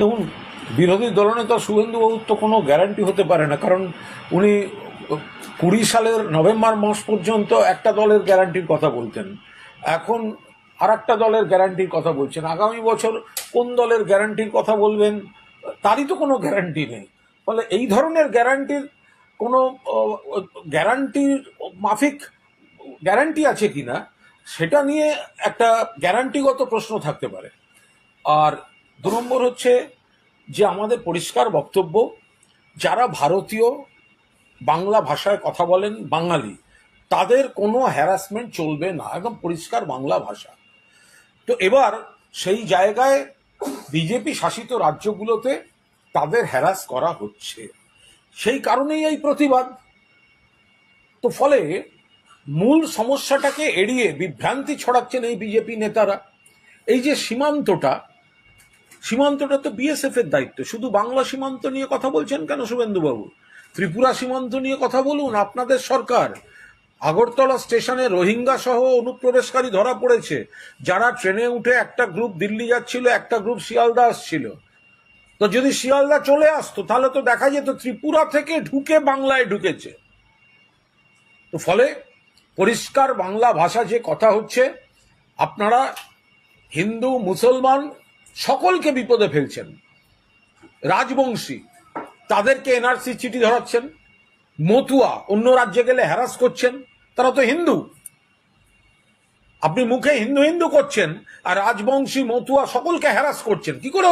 দেখুন, বিরোধী দলনেতা শুভেন্দুবাবুর তো কোনো গ্যারান্টি হতে পারে না, কারণ উনি কুড়ি সালের নভেম্বর মাস পর্যন্ত একটা দলের গ্যারান্টির কথা বলতেন। এখন আর একটা দলের গ্যারান্টির কথা বলছেন। আগামী বছর কোন দলের গ্যারান্টির কথা বলবেন, তারই তো কোনো গ্যারান্টি নেই। ফলে এই ধরনের গ্যারান্টির কোনো গ্যারান্টির মাফিক গ্যারান্টি আছে কিনা, সেটা নিয়ে একটা গ্যারান্টিগত প্রশ্ন থাকতে পারে। আর দু নম্বর হচ্ছে যে আমাদের পরিষ্কার বক্তব্য, যারা ভারতীয় বাংলা ভাষায় কথা বলেন বাঙালি, তাদের কোনো হ্যারাসমেন্ট চলবে না, একদম পরিষ্কার বাংলা ভাষা। তো এবার সেই জায়গায় বিজেপি শাসিত রাজ্যগুলোতে তাদের হ্যারাস করা হচ্ছে। সেই কারণেই এই প্রতিবাদ। তো ফলে মূল সমস্যাটাকে এড়িয়ে বিভ্রান্তি ছড়াচ্ছেন এই বিজেপি নেতারা। এই যে সীমান্তটা সীমান্তটা তো বিএসএফ এর দায়িত্ব। শুধু বাংলা সীমান্ত নিয়ে কথা বলছেন কেন শুভেন্দুবাবু? ত্রিপুরা সীমান্ত নিয়ে কথা বলুন, আপনাদের সরকার। আগরতলা স্টেশনে রোহিঙ্গা সহ অনুপ্রবেশকারী ধরা পড়েছে। যারা ট্রেনে উঠে একটা গ্রুপ দিল্লি যাচ্ছিল, একটা গ্রুপ শিয়ালদা আসছিল। তো যদি শিয়ালদা চলে আসতো, তাহলে তো দেখা যেত ত্রিপুরা থেকে ঢুকে বাংলায় ঢুকেছে। তো ফলে পরিষ্কার বাংলা ভাষা যে কথা হচ্ছে, আপনারা হিন্দু, মুসলমান সকলকে বিপদে ফেলছেন। রাজবংশী, তাদেরকে এনআরসি চিঠি ধরাচ্ছেন। মতুয়া, অন্য রাজ্যে গেলে হ্যারাস করছেন। তারা তো হিন্দু। আপনি মুখে হিন্দু হিন্দু করছেন আর রাজবংশী, মতুয়া সকলকে হ্যারাস করছেন। কি করে